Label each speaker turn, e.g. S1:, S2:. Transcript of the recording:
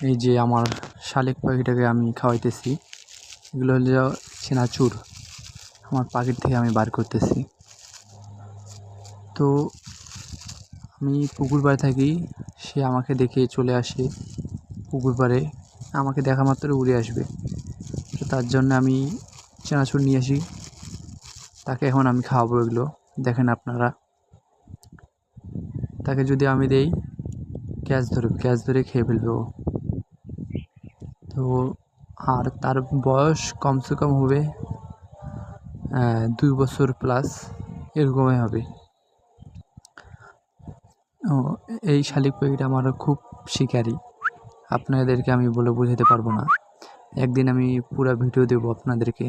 S1: এই যে আমার শালিক পাখিটাকে আমি খাওয়াইতেছি, এগুলো হলো চেনাচুর, আমার পাখির থেকে আমি বার করতেছি। তো আমি পুকুর পাড়ে থাকি, সে আমাকে দেখে চলে আসে পুকুর পাড়ে, আমাকে দেখা মাত্র উড়ে আসবে। তো তার জন্য আমি চেনাচুর নিয়ে আসি, তাকে এখন আমি খাওয়াবো এগুলো, দেখেন আপনারা। তাকে যদি আমি দেই, ক্যাচ ধরবে ক্যাচ ধরে খেয়ে ফেলবে ও। তো আর তার বয়স কমসে কম হবে দুই বছর প্লাস এরকমই হবে। এই শালিক পাখিটা আমার খুব শিকারি। আপনাদেরকে আমি বলে বোঝাতে পারব না। একদিন আমি পুরো ভিডিও দেবো আপনাদেরকে।